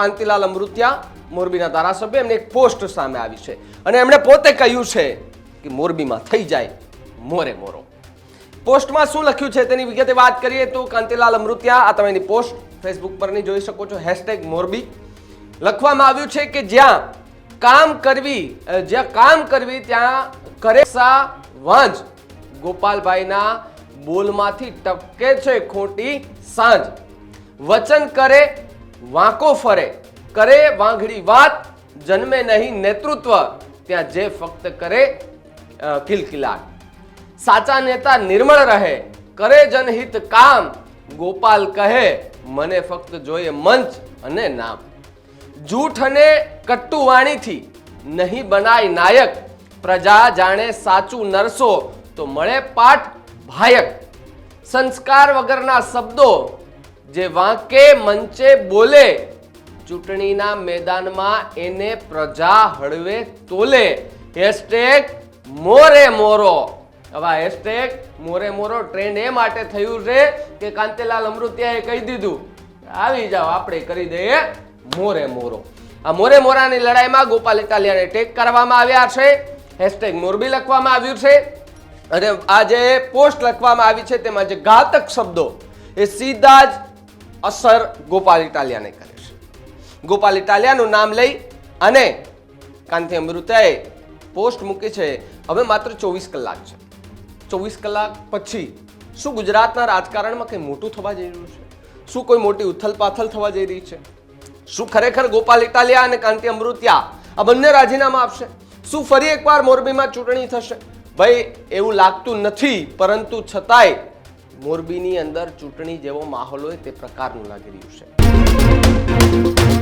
કાંતિલાલ અમૃતિયા મોરબીના ધારાસભ્ય. એમને એક પોસ્ટ સામે આવી છે. અને એમણે પોતે કહ્યું છે કે મોરબીમાં થઈ જાય મોરે મોરો. પોસ્ટમાં શું લખ્યું છે તેની વિગતે વાત કરીએ તો કાંતિલાલ અમૃતિયા, આ તમે એની પોસ્ટ ફેસબુક પરની જોઈ શકો છો. હેશટેગ મોરબી. લખવામાં આવ્યું છે કે જ્યાં કામ કરવી જ્યાં કામ કરવી ત્યાં કરેસા વાંજ. ગોપાલભાઈના બોલમાંથી ટપકે છે ખોટી સાંજ. વચન કરે વાંકો ફરે, કરે વાંઘડી વાત, જન્મે નહીં નેતૃત્વ, ત્યાં જે ફક્ત કરે કિલકિલાટ. સાચા નેતા નિર્મળ રહે, કરે જનહિત કામ, ગોપાલ કહે, મને ફક્ત જોઈએ મંચ અને નામ. જૂઠ અને કટ્ટુ વાણીથી નહીં બનાય નાયક, પ્રજા જાણે સાચું નરસો, તો મળે પાઠ ભાયક. સંસ્કાર વગરના શબ્દો જે વાંકે મંચે બોલે, ચૂંટણીના મેદાનમાં એને પ્રજા હળવે તોલે. હેશટેગ મોરે મોરો. હવે આ હેશટેગ મોરે મોરો ટ્રેન્ડ એ માટે થયું છે કે કાંતિલાલ અમૃતિયાએ કહી દીધું આવી જાઓ, આપણે કરી દઈએ મોરે મોરો. આ મોરે મોરાની લડાઈમાં ગોપાલ ઇટાલિયાને ટેક કરવામાં આવ્યા છે. હેશટેગ મોરબી લખવામાં આવ્યું છે. અને આ જે પોસ્ટ લખવામાં આવી છે તેમાં જે ઘાતક શબ્દો, એ સીધા જ અસર ગોપાલ ઇટાલિયાને કરે છે. ગોપાલ ઇટાલિયાનું નામ લઈ અને કાંતિ અમૃતાએ પોસ્ટ મૂકી છે. હવે માત્ર ચોવીસ કલાક છે. ચોવીસ કલાક પછી શું ગુજરાતના રાજકારણમાં કંઈ મોટું થવા જઈ રહ્યું છે? શું કોઈ મોટી ઉથલપાથલ થવા જઈ રહી છે? શું ખરેખર ગોપાલ ઇટાલિયા અને કાંતિ અમૃતિયા આ બંને રાજીનામા આપશે? શું ફરી એકવાર મોરબીમાં ચૂંટણી થશે? ભાઈ, એવું લાગતું નથી, પરંતુ છતાંય મોરબીની અંદર ચૂંટણી જેવો માહોલ હોય તે પ્રકારનું લાગી રહ્યું છે.